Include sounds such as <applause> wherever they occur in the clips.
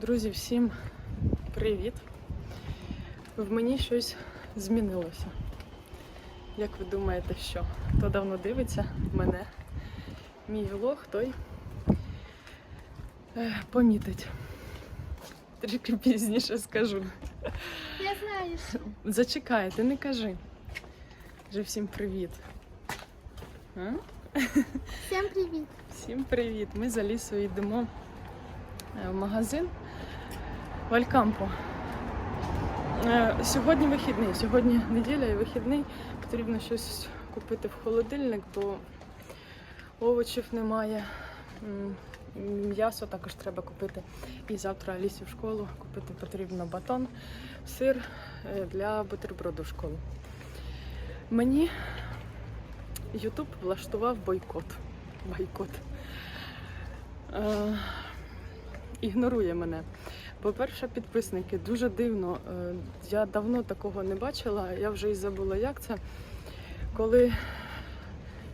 Друзі, всім привіт! В мені щось змінилося. Як ви думаєте, що? Хто давно дивиться мене, мій влог, той е, помітить. Трішки пізніше скажу. Я знаю, що. Зачекай, ти не кажи. Вже всім привіт. А? Всім привіт. Всім привіт! Ми за лісою йдемо е, в магазин в Алькампо. Е, Сьогодні вихідний, сьогодні неділя і вихідний. Потрібно щось купити в холодильник, бо овочів немає. М'ясо також треба купити. І завтра Алісі в школу купити потрібно батон, сир е, для бутерброду в школу. Мені Ютуб влаштував бойкот. Бойкот. Е, ігнорує мене. По-перше, підписники дуже дивно. Е, я давно такого не бачила, я вже і забула, як це. Коли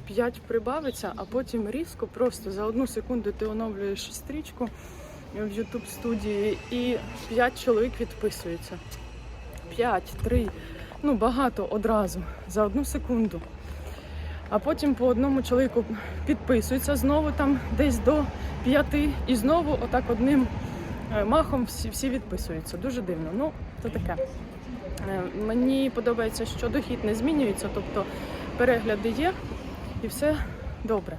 5 прибавиться, а потім різко, просто за одну секунду ти оновлюєш стрічку в YouTube студії і 5 чоловік відписуються. 5, 3, ну багато одразу за одну секунду. А потім по одному чоловіку підписуються знову там десь до п'яти, і знову отак одним махом всі, всі відписуються. Дуже дивно. Ну, то таке. Е, Мені подобається, що дохід не змінюється, тобто перегляди є і все добре.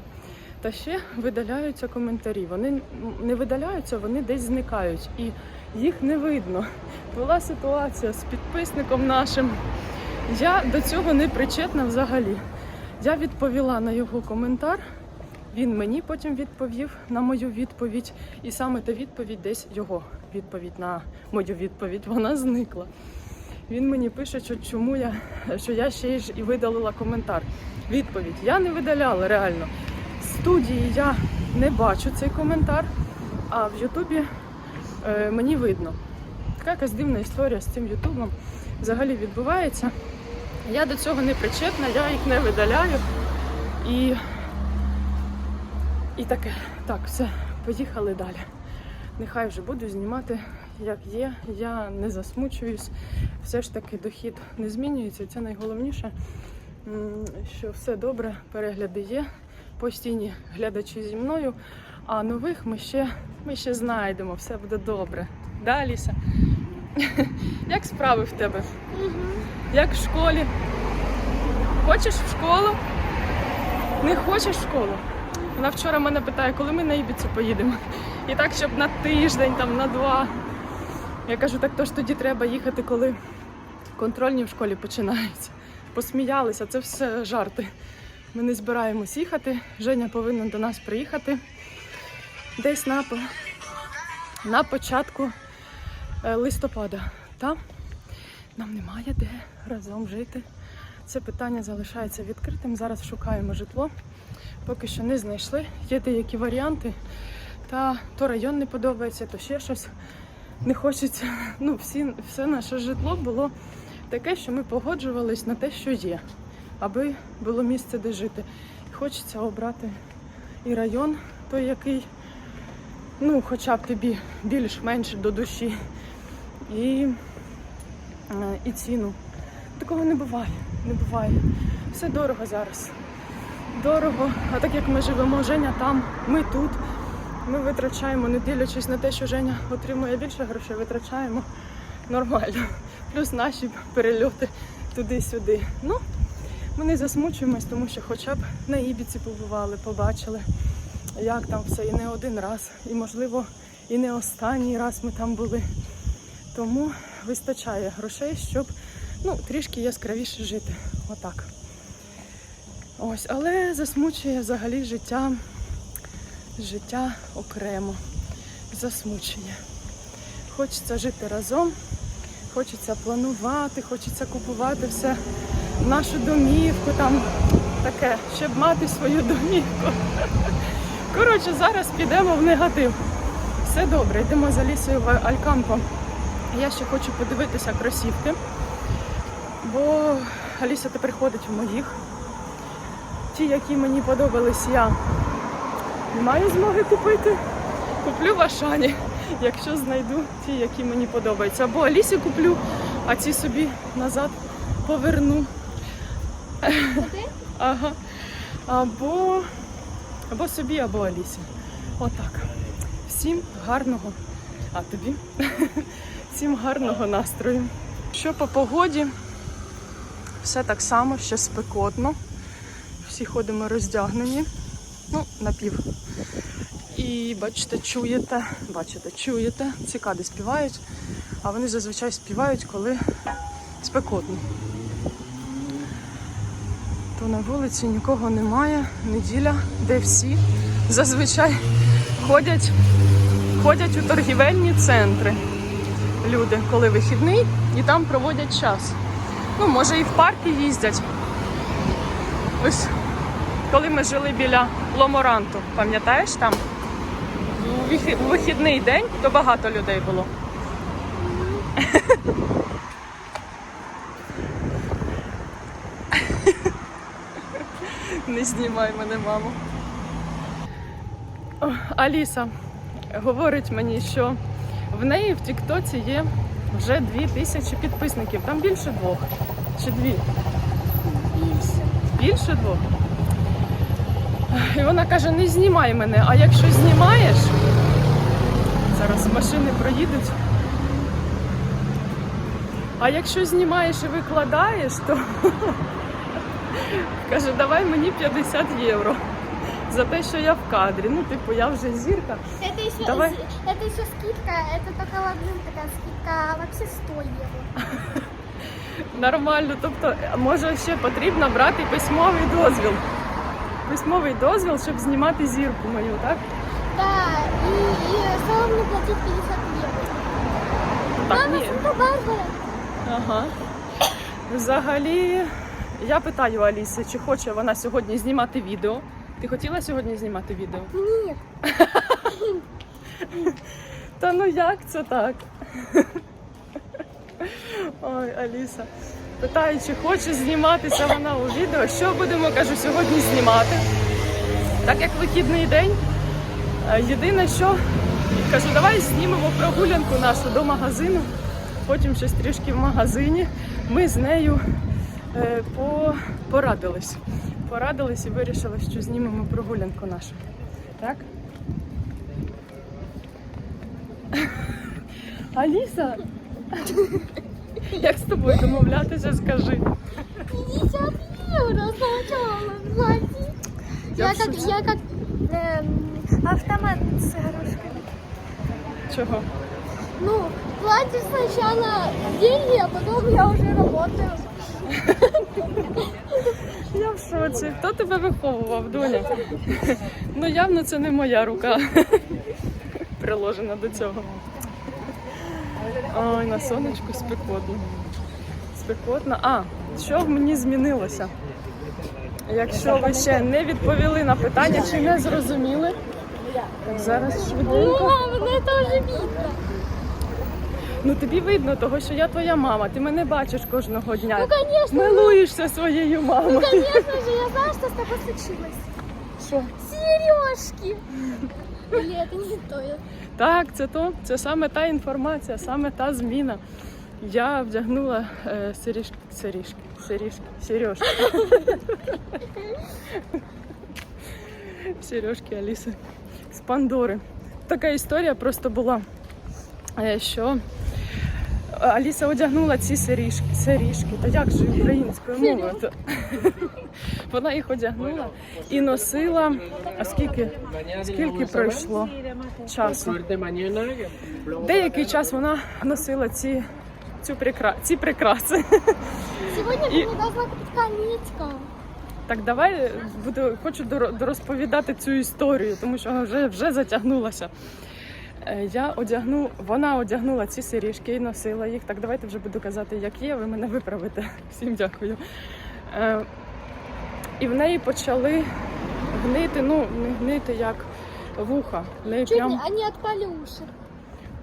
Та ще видаляються коментарі. Вони не видаляються, вони десь зникають і їх не видно. Була ситуація з підписником нашим. Я до цього не причетна взагалі. Я відповіла на його коментар. Він мені потім відповів на мою відповідь, і саме та відповідь десь його відповідь на мою відповідь вона зникла. Він мені пише, що чому я що я ще ж і видалила коментар. Відповідь: я не видаляла реально. З студії я не бачу цей коментар, а в Ютубі е, мені видно. Така якась дивна історія з цим Ютубом взагалі відбувається. Я до цього не причетна, я їх не видаляю. І, і таке. Так, все, поїхали далі. Нехай вже буду знімати, як є. Я не засмучуюсь. Все ж таки дохід не змінюється. Це найголовніше, що все добре, перегляди є, постійні глядачі зі мною, а нових ми ще, ми ще знайдемо, все буде добре. Да, Аліса? <laughs> Як справи в тебе? Як в школі? Хочеш в школу? Не хочеш в школу? Вона вчора мене питає, коли ми на Ібіцу поїдемо. І так, щоб на тиждень, там, на два. Я кажу, так то ж тоді треба їхати, коли контрольні в школі починаються. Посміялися, це все жарти. Ми не збираємось їхати. Женя повинен до нас приїхати десь на, на початку е, листопада. Та нам немає де разом жити. Це питання залишається відкритим. Зараз шукаємо житло. Поки що не знайшли. Є деякі варіанти. Та то район не подобається, то ще щось не хочеться. Ну, всі, все наше житло було таке, що ми погоджувались на те, що є, аби було місце, де жити. Хочеться обрати і район, той, який, ну, хоча б тобі більш-менш до душі. І е, і ціну. Такого не буває. Не буває. Все дорого зараз. Дорого. А так як ми живемо, Женя там, ми тут. Ми витрачаємо, не дивлячись на те, що Женя отримує більше грошей, витрачаємо нормально. Плюс наші перельоти туди-сюди. Ну, ми не засмучуємось, тому що хоча б на Ібіці побували, побачили, як там все, і не один раз. І, можливо, і не останній раз ми там були. Тому вистачає грошей, щоб ну, трішки яскравіше жити. Отак. Ось, але засмучує взагалі життя, життя окремо. Засмучує. Хочеться жити разом, хочеться планувати, хочеться купувати все нашу домівку, там таке, щоб мати свою домівку. <laughs> Коротше, зараз підемо в негатив. Все добре, йдемо за лісою в Алькампо. Я ще хочу подивитися кросівки, бо Аліса тепер ходить в моїх. Ті, які мені подобались, я не маю змоги купити. Куплю в Ашані. якщо знайду ті, які мені подобаються. Або Алісі куплю, а ці собі назад поверну. Ага. Або, або собі, або Алісі. Отак. Всім гарного, а тобі? Всім гарного настрою. Що по погоді? Все так само, ще спекотно. Всі ходимо роздягнені. Ну, напів. І бачите, чуєте, бачите, чуєте, цикади співають, а вони зазвичай співають, коли спекотно. То на вулиці нікого немає. Неділя, де всі зазвичай ходять, ходять у торгівельні центри. Люди, коли вихідний, і там проводять час. Ну, може, і в парки їздять. Ось коли ми жили біля Ломоранту, пам'ятаєш там? У вихідний день то багато людей було. Не знімай мене, мамо. Аліса говорить мені, що в неї в Тіктоці є вже дві тисячі підписників. Там більше двох. Чи дві? Більше. Більше двох. І вона каже: не знімай мене, а якщо знімаєш, зараз машини проїдуть. А якщо знімаєш і викладаєш, то <laughs> каже, давай мені 50 євро за те, що я в кадрі. Ну, типу, я вже зірка. Это еще, Давай. это еще скидка, это только в одном такая скидка, а вообще 100 евро. Нормально. Тобто, може ще потрібно брати письмовий дозвіл. Письмовий дозвіл, щоб знімати зірку мою, так? Да, и, и самому платить 50 евро. Так, Мама, ні. Санта-Барбара. Ага. Взагалі, я питаю Аліси, чи хоче вона сьогодні знімати відео. Ти хотіла сьогодні знімати відео? Нет. <laughs> Та ну як це так? <laughs> Ой, Аліса. Питаю, чи хоче зніматися вона у відео. Що будемо, кажу, сьогодні знімати. Так як вихідний день. Е, Єдине, що кажу, давай знімемо прогулянку нашу до магазину. Потім щось трішки в магазині. Ми з нею е, по... порадились. Порадились і вирішили, що знімемо прогулянку нашу. Так? <laughs> Аліса, як з тобою домовлятися, скажи. 50 евро сначала платить. Я Я, как, я как эм, автомат с игрушками. Чого? Ну, платишь сначала деньги, а потом я уже работаю. Я в шоці. Хто тебе виховував, доня? Ну явно це не моя рука приложена до цього. Ой, на сонечку спекотно. Спекотно. А, що в мені змінилося? Якщо ви ще не відповіли на питання чи не зрозуміли, так зараз швиденько. Ну это уже видно. Ну тобі видно, того, що я твоя мама, ти мене бачиш кожного дня. Ну, конечно. Милуєшся своєю Ну, мамою. конечно же, я знаю, что с тобой случилось. Що? Сережки. Так, це то, це саме та інформація, саме та зміна. Я вдягнула е, сиріжки, сиріжки, сережки, сережки. Сережки Аліси з Пандори. Така історія просто була, е, що Аліса одягнула ці сережки, сережки. Та як же українською мовою? То- <laughs> Вона їх одягнула і носила. А скільки, скільки пройшло часу? Деякий час вона носила ці, цю прикра... ці прикраси. Ты мне должна. Так давай буду, хочу дорозповідати цю історію, тому що вона вже, вже затягнулася. Е, Я одягну, вона одягнула ці сережки і носила їх. Так давайте вже буду казати, як є, ви мене виправите. <laughs> Всім дякую. Е, І в неї почали гнити, ну не гнити як вуха. В неї Чуть прям... не, они отпали.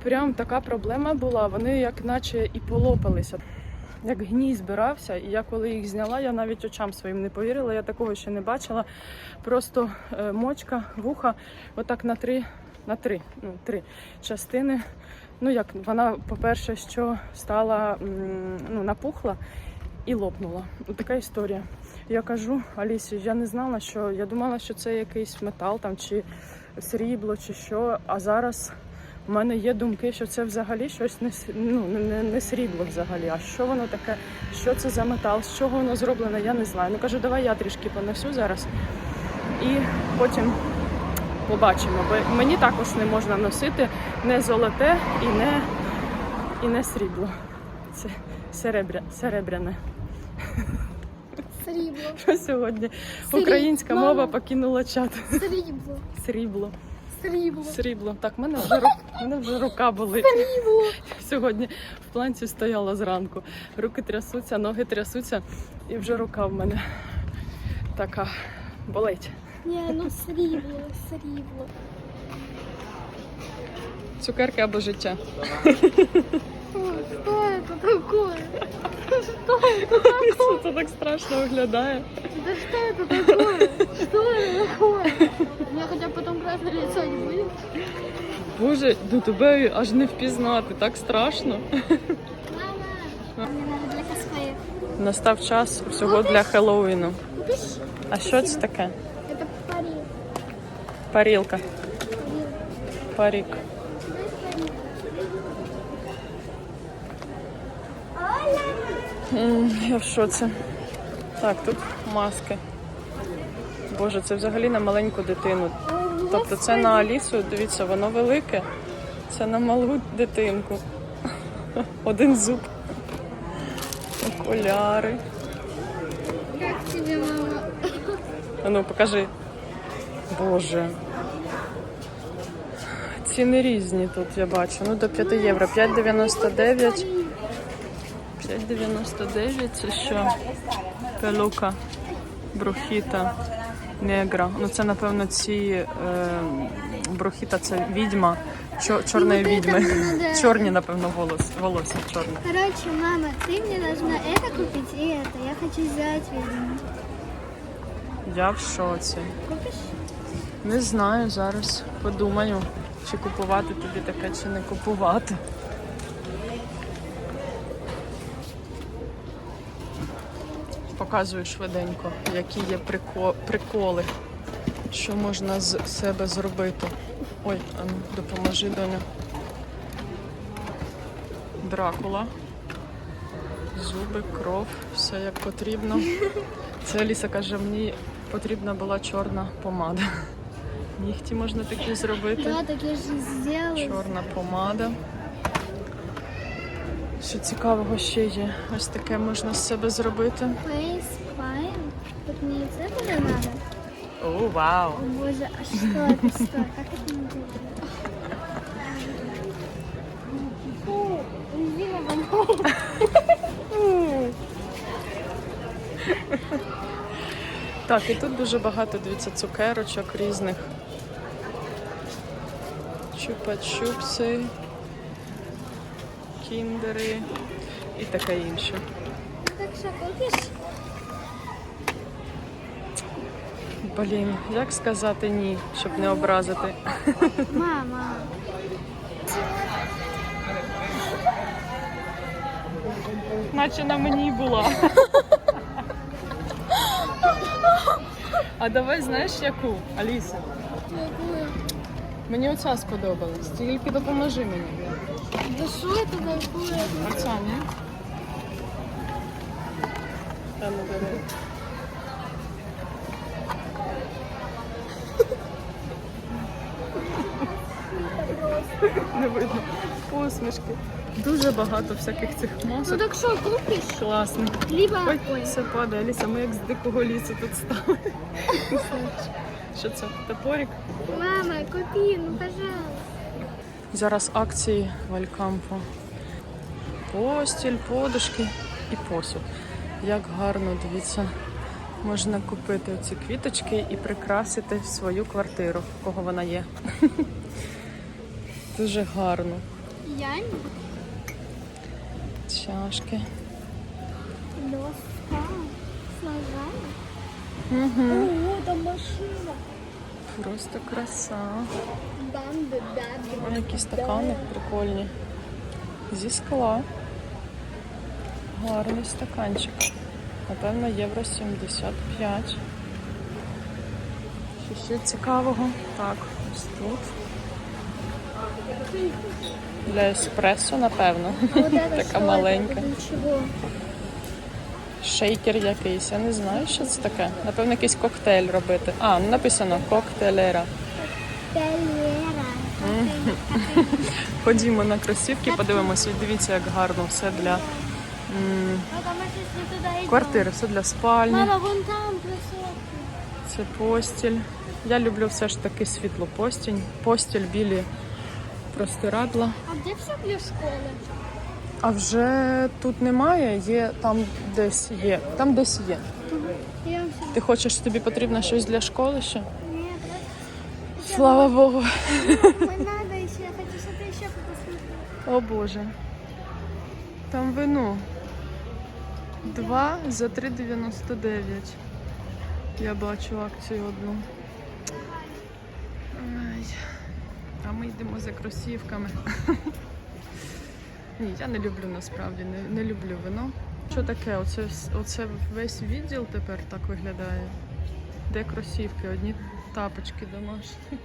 Прям така проблема була. Вони як наче і полопалися. Як гній збирався, і я коли їх зняла, я навіть очам своїм не повірила. Я такого ще не бачила. Просто е, мочка, вуха, отак на три на три, ну, три частини. Ну як вона, по-перше, що стала ну, напухла і лопнула. Така історія. Я кажу Алісі, я не знала, що я думала, що це якийсь метал там чи срібло, чи що. А зараз в мене є думки, що це взагалі щось не, ну, не, не, срібло взагалі. А що воно таке? Що це за метал? З чого воно зроблене? Я не знаю. Ну кажу, давай я трішки понесу зараз і потім побачимо. Бо мені також не можна носити не золоте і не, і не срібло. Це серебря, серебряне. Срібло. <laughs> Сьогодні Сріб- українська Мама. мова покинула чат. Срібло. Срібло. Срібло. Срібло. Так, мене вже мене вже рука болить. Срібло. <laughs> Сьогодні в планці стояла зранку. Руки трясуться, ноги трясуться, і вже рука в мене така болить. Ні, ну срібло, срібло. Цукерки або життя. Ой, Що це такое? Що це так страшно виглядає? Да что это такое? Что это такое? У меня хотя бы потом красное лицо не будет. Боже, до тебе аж не впізнати, так страшно. Мама! Мне надо для косплея. Настав час всього для Хеллоуіну. Купишь? А що це таке? Это парик. Я в шоці. Так, тут маски. Боже, це взагалі на маленьку дитину. Тобто це на Алісу, дивіться, воно велике. Це на малу дитинку. Один зуб. Окуляри. Как тебе, мама? Ну, покажи. Боже. Ціни різні тут, я бачу. Ну, до 5 євро. 5,99. 5,99 це що? Пелука, брухіта, негра. Ну це, напевно, ці е, брухіта це відьма, чо, чорної Ну, от це відьми. надо- Чорні, напевно, волос, волосся чорне. Короче, мама, ты мне должна это купить и это. Я хочу взять видимо. Я в шоці. Купишь? Не знаю, зараз подумаю, чи купувати тобі таке, чи не купувати. Показую швиденько, які є прико- приколи, що можна з себе зробити. Ой, а ну, допоможи, доня. Дракула. Зуби, кров, все як потрібно. Це Аліса каже, мені потрібна була чорна помада. Нігті можна такі зробити. Да, так я же сделала. Чорна помада. Що цікавого ще є? Ось таке можна з себе зробити. Face fine. Тут мне и это же надо. О, вау! О боже, а что это? Что? Как это называется? Фу, резиновая. Так, і тут дуже багато, дивіться, цукерочок різних. Чупа-чупси, кіндери і таке інше. Так что купишь? Блін, як сказати ні, щоб не образити. Мама. Наче на мені була. А давай знаєш яку, Аліса? Какую? Мені оця сподобалась. Тільки допоможи мені. Да что это такое? Оця, ні? Та ну бери. Не видно. Посмішки. Дуже багато всяких цих масок. Ну так что, купишь? Класних. Либо... Ой, Ой, все падає, Аліса, ми як з дикого лісу тут стали. Що це? Топорик? Мама, купи, ну пожалуйста. Зараз акції в Алькампо. Постіль, подушки і посуд. Як гарно, дивіться, можна купити ці квіточки і прикрасити свою квартиру, в кого вона є. <laughs> Дуже гарно. Чашки. доска с ножами. Угу. О, там машина. Просто краса. Ось якісь стакани прикольні. Зі скла. Гарний стаканчик. Напевно, євро 75. Що ще цікавого? Так, ось тут. Для еспресо, напевно. <laughs> Така маленька. Шейкер якийсь, я не знаю, що це таке. Напевно, якийсь коктейль робити. А, ну написано коктейлера. Телера. <laughs> Ходімо на кросівки, подивимося. І дивіться, як гарно все для идем. квартири, все для спальні. Мама, вон там. Це постіль. Я люблю все ж таки світлу постіль. Постіль, білі простирадла. А где все для школы? А вже тут немає, є там десь є. Там десь є. Ти хочеш, тобі потрібно щось для школи ще? Нет, Слава Богу. Я хочу что-то еще посмотреть. О Боже. Там вино. Два за 3,99. Я бачу акцію одну. Ай. А ми йдемо за кросівками. Ні, я не люблю насправді, не, не люблю вино. Що таке? Оце, оце весь відділ тепер так виглядає. Де кросівки? Одні тапочки домашні.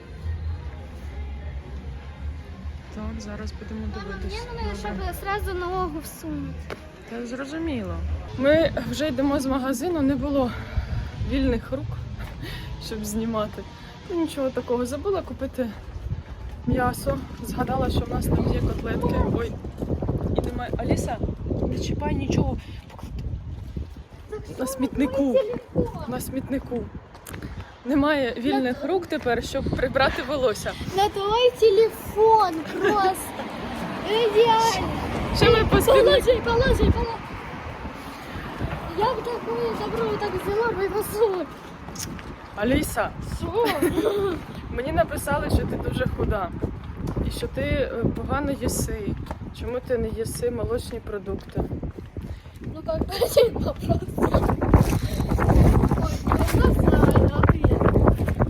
Так, зараз будемо дивитися. надо, Добре. чтобы сразу ногу всунуть. Та зрозуміло. Ми вже йдемо з магазину, не було вільних рук, щоб знімати. Ну, нічого такого. Забула купити м'ясо. Згадала, що в нас там є котлетки. Ой, і немає. Аліса, не чіпай нічого. На смітнику. На смітнику. Немає вільних рук тепер, щоб прибрати волосся. На твой телефон просто. Идеально. Що ми по? Положи, положи, положи. Я бы такое добро так взяла бы и засунула. Аліса, Что? Мені написали, що ти дуже худа і що ти е, погано їси. Чому ти не їси молочні продукти? Ну как один <laughs> вопрос. Ой, я знаю ответ.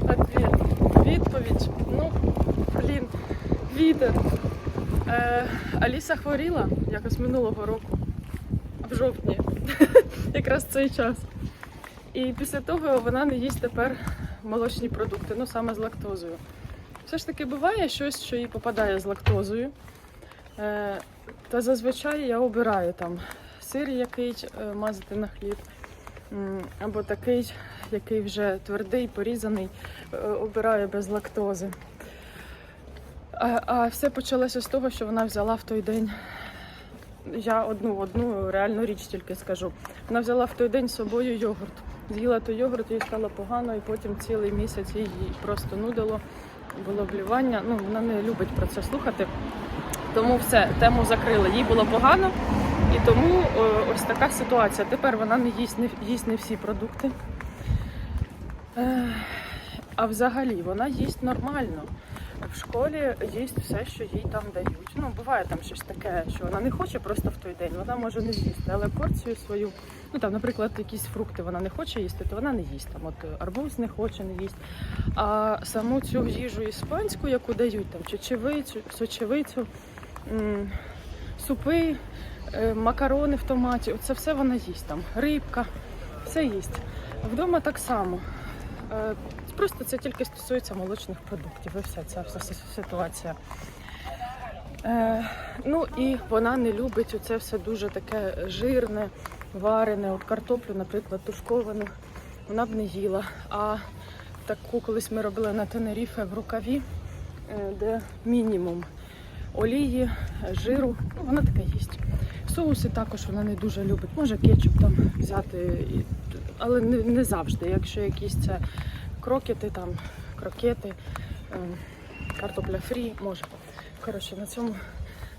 Ответ. Відповідь. Ну, блін, вітер. Е, Аліса хворіла якось минулого року, в жовтні, <laughs> якраз цей час. І після того вона не їсть тепер молочні продукти, ну саме з лактозою. Все ж таки буває щось, що їй попадає з лактозою. Е, та зазвичай я обираю там сир, який е, мазати на хліб, або такий, який вже твердий, порізаний, е, обираю без лактози. А, а все почалося з того, що вона взяла в той день. Я одну одну реальну річ тільки скажу. Вона взяла в той день з собою йогурт. З'їла той йогурт, їй стало погано, і потім цілий місяць її просто нудило, було блювання. Ну, вона не любить про це слухати. Тому все, тему закрили. Їй було погано, і тому о, ось така ситуація. Тепер вона не їсть не, їсть не всі продукти. Е, а взагалі вона їсть нормально. В школі їсть все, що їй там дають. Ну, буває там щось таке, що вона не хоче просто в той день, вона може не з'їсти, але порцію свою, ну там, наприклад, якісь фрукти вона не хоче їсти, то вона не їсть. Там, от е, арбуз не хоче, не їсть. А саму цю їжу іспанську, яку дають, там чечевицю, сочевицю, супи, е, макарони в томаті, це все вона їсть там, рибка, все їсть. Вдома так само. Е, Просто це тільки стосується молочних продуктів і все, це вся си- ситуація. Е, ну і вона не любить оце все дуже таке жирне, варене. От картоплю, наприклад, тушковану, вона б не їла. А таку колись ми робили на Тенеріфе в рукаві, де мінімум олії, жиру, ну вона таке їсть. Соуси також вона не дуже любить. Може кетчуп там взяти, але не, не завжди. Якщо якісь це крокети, там, крокети, ем, картопля фрі, може. Коротше, на цьому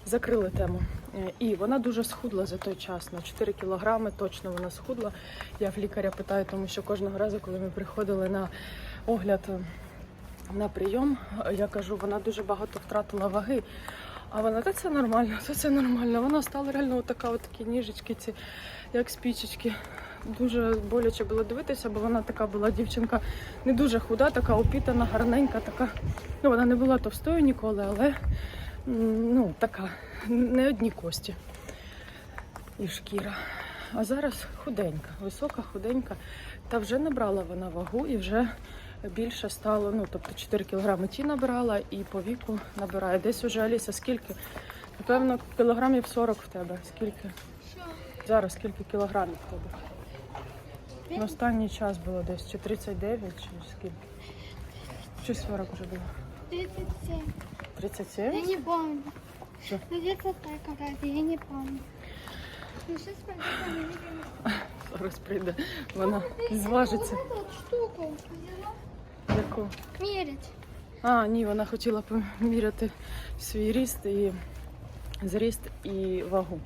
закрили тему. Е, І вона дуже схудла за той час. На 4 кілограми точно вона схудла. Я в лікаря питаю, тому що кожного разу, коли ми приходили на огляд е, на прийом, я кажу, вона дуже багато втратила ваги. А вона, та це нормально, та це нормально. Вона стала реально така, от такі ніжечки, ці, як спічечки. дуже боляче було дивитися, бо вона така була дівчинка не дуже худа, така опітана, гарненька, така. Ну, вона не була товстою ніколи, але ну, така, не одні кості і шкіра. А зараз худенька, висока, худенька. Та вже набрала вона вагу і вже більше стало. Ну, тобто 4 кілограми ті набрала і по віку набирає. Десь уже Аліса, скільки? Напевно, кілограмів 40 в тебе. Скільки? Що? Зараз скільки кілограмів в тебе? В останній час було десь чи 39, чи скільки? Чи 40 вже було? 37. 37? Я не помню. Что? Ну, где-то так я не помню. Ну, сейчас пойдем. Зараз прийде. Вона зважиться. Яку? Мерить. А, ні, вона хотіла поміряти свій ріст і зріст і вагу.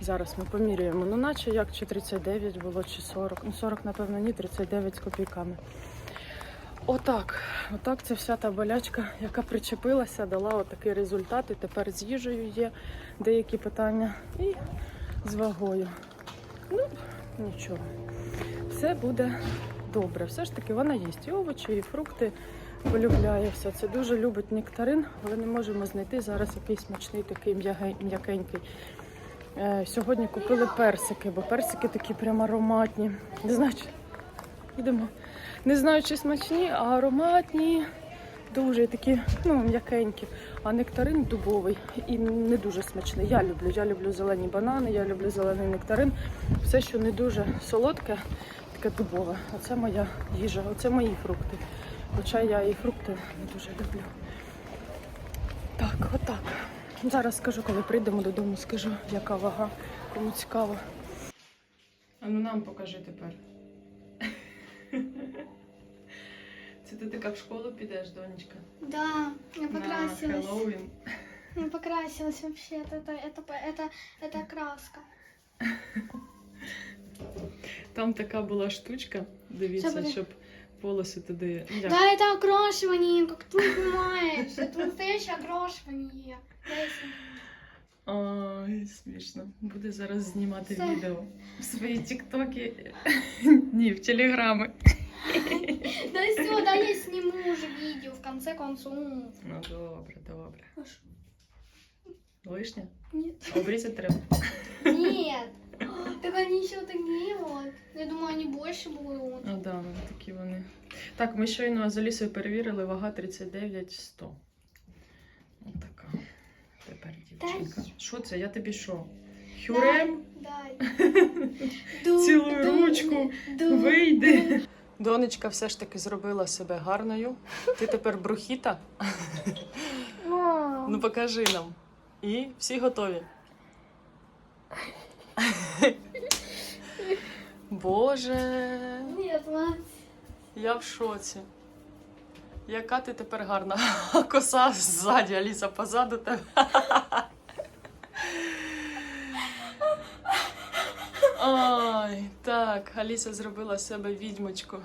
Зараз ми поміряємо. Ну, наче як чи 39 було, чи 40. Ну, 40, напевно, ні, 39 з копійками. Отак. Отак це вся та болячка, яка причепилася, дала отакий результат. І тепер з їжею є деякі питання. І з вагою. Ну, нічого. Все буде добре. Все ж таки вона їсть і овочі, і фрукти полюбляє все. Це дуже любить нектарин, але не можемо знайти зараз якийсь смачний такий м'якенький. Е, сьогодні купили персики, бо персики такі прям ароматні. Не знаю, чи... Йдемо. Не знаю, чи смачні, а ароматні. Дуже такі, ну, м'якенькі. А нектарин дубовий і не дуже смачний. Я люблю. Я люблю зелені банани, я люблю зелений нектарин. Все, що не дуже солодке, таке дубове. Оце моя їжа, оце мої фрукти. Хоча я і фрукти не дуже люблю. Так, отак. Зараз скажу, коли прийдемо додому, скажу, яка вага, кому цікаво. А ну нам покажи тепер. ти така в школу підеш, донечка? Да, я покрасилась. На Хеллоуін. Я покрасилась вообще. Это, это, это, это, это краска. Там така була штучка, дивіться, Що буде? щоб волоси туди. ну, як? Да, это окрашивание, как ты не понимаешь. Это настоящее окрашивание. Леся. Ой, смішно. Буде зараз знімати Все. відео в свої тіктоки. <laughs> Ні, в телеграми. Да все, да я сниму уже видео в конце концов. Ну добре, добре. Лишня? Нет. Обрізати треба. Нет. Так они еще такие вот. Я думаю, они больше будут. А, да, вони такі вони. Так, ми щойно з Алісою перевірили, вага 39 100. Отака. Тепер дівчинка. Що це? Я тобі що? Хюрем? Дай. <laughs> Цілую ручку. Вийди. Донечка все ж таки зробила себе гарною. Ти тепер брухіта. Ну покажи нам. І всі готові. Боже, мать. я в шоці. Яка ти тепер гарна. Коса ззаді, Аліса позаду тебе. Ой, так, Аліса зробила себе відьмочку.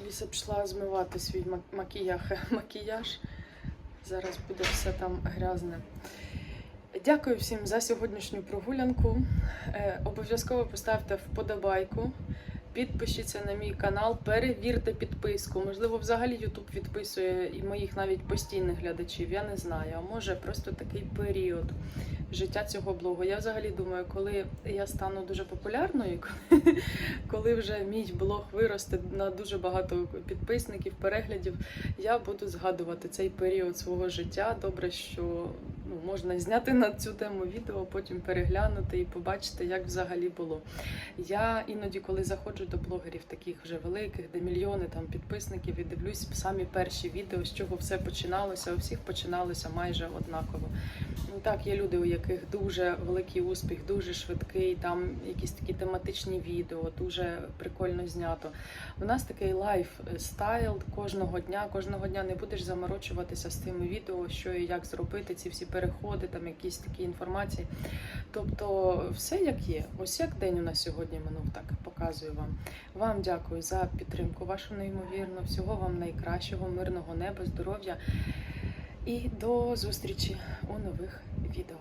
Аліса пішла змивати свій макіяж. <laughs> макіяж. Зараз буде все там грязне. Дякую всім за сьогоднішню прогулянку. Е, обов'язково поставте вподобайку. Підпишіться на мій канал, перевірте підписку. Можливо, взагалі YouTube відписує і моїх навіть постійних глядачів. Я не знаю. А може просто такий період життя цього блогу. Я взагалі думаю, коли я стану дуже популярною, <laughs> коли, вже мій блог виросте на дуже багато підписників, переглядів, я буду згадувати цей період свого життя. Добре, що можна зняти на цю тему відео, потім переглянути і побачити, як взагалі було. Я іноді, коли заходжу до блогерів таких вже великих, де мільйони там підписників, і дивлюсь самі перші відео, з чого все починалося. У всіх починалося майже однаково. Ну так, є люди, у яких дуже великий успіх, дуже швидкий, там якісь такі тематичні відео, дуже прикольно знято. У нас такий лайфстайл кожного дня. Кожного дня не будеш заморочуватися з тими відео, що і як зробити, ці всі переходи, там якісь такі інформації. Тобто, все як є. Ось як день у нас сьогодні минув, так показую вам. Вам дякую за підтримку, вашу неймовірну. Всього вам найкращого, мирного неба, здоров'я і до зустрічі у нових відео.